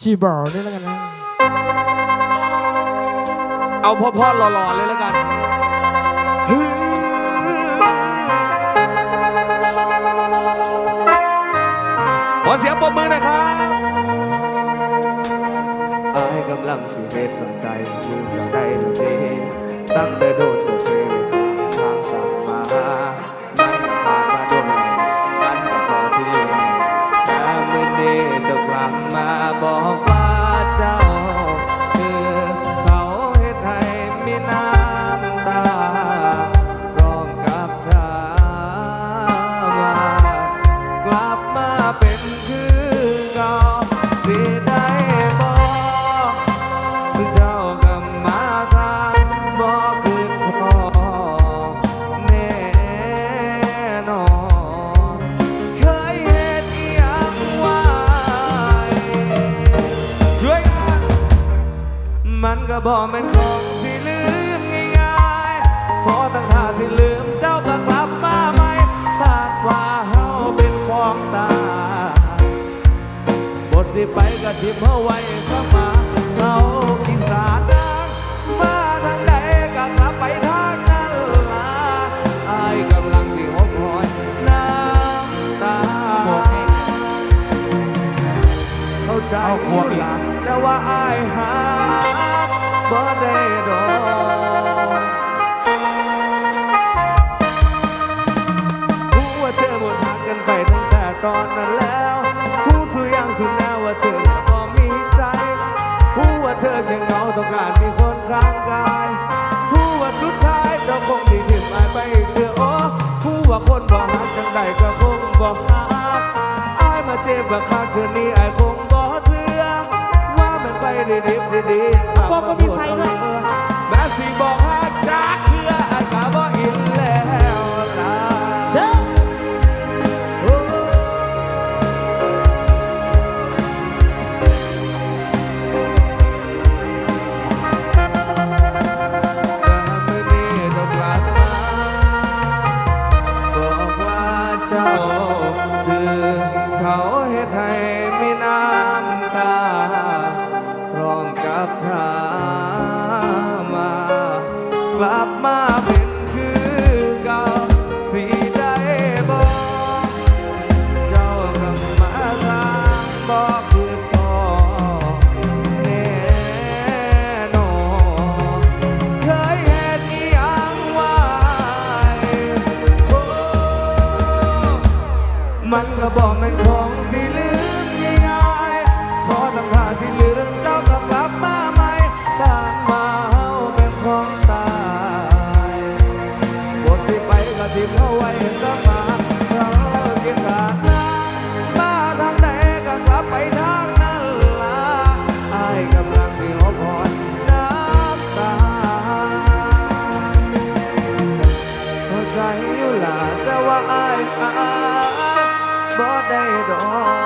จีบอร์นี่แล้วกันนะ เอาพ่อพ่อๆหล่อๆเลยแล้วกันฮึ่มขอเสียงปรบมือหน่อยครับอายกำลังสิเหตุสนใจลืมเราได้ดูดีตั้งแต่โดน มาบอก ก็บอกเป็นของที่ลืมง่ายๆเพราะตั้งท่าที่ลืมเจ้าก็กลับมาใหม่ตากว่าเฮาเป็นของตายบทที่ไปก็ทิมเฮาไว้เข้ามาเขาอีสานดังมาทางใดก็กลับไปทางนั้นล่ะอายกำลังที่หดหอยน้ำตาเข้าใจอยู่ล่ะแต่ว่าอายหา บ่ได้ดอกรู้ว่าเธอหมดทางกันไปตั้งแต่ตอนนั้นแล้วรู้สุดยังสุดแล้วว่าเธอก็มีใจรู้ว่าเธอแค่เหงาต้องการมีคนข้างกายรู้ว่าสุดท้ายเจ้าคงดีที่มายไปเดือโอ้รู้ว่าคนบอกหักจังใดก็คงบอกหักอายมาเจ็บกับข้างเธอนี้อายคง ดีดีดีดีบอกก็มีไฟด้วย แม่สีบอกฮัก สิได้บอกเจ้ากลับมาทางบอกคือพ่อแน่นอนเคยเห็นอีหยังไว้มันก็บอก ที่เอาไว้ก็มาเรากินขาดน้ำมาทางไหนก็กลับไปทางนั้นล่ะอายกำลังที่หอบหอนน้ำตาเข้าใจอยู่ล่ะแต่ว่าอายหาบ่ได้ดอก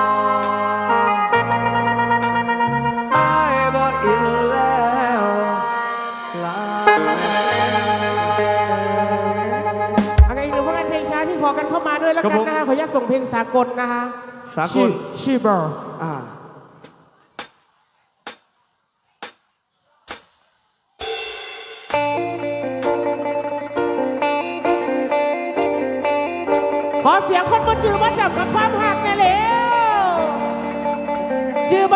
เข้ามาด้วยแล้วกันนะคะขออนุญาตส่งเพลงสากลนะคะสากลชีบอร์อ่าขอเสียงคนบนจือว่าจับกับความหักแน่เร็วจือบ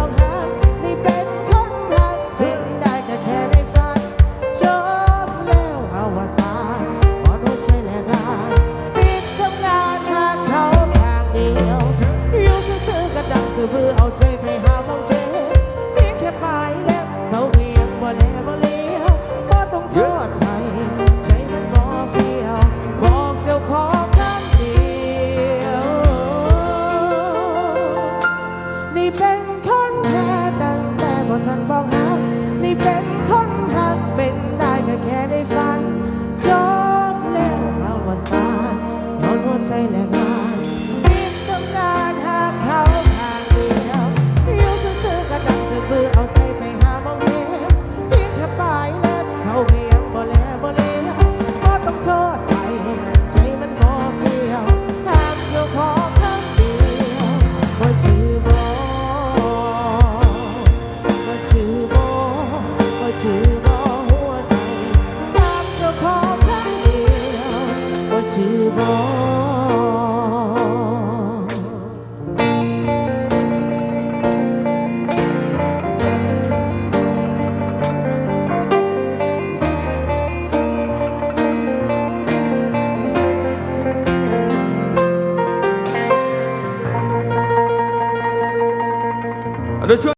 บ่เลบ่เลี้ยวบ่ต้องโทษใครใจมันบ่ฟีวบอกเจ้าของกัเดียวนเป็นคนแค่ตั้งแต่บ่ฉันบอกหักนี่เป็นคน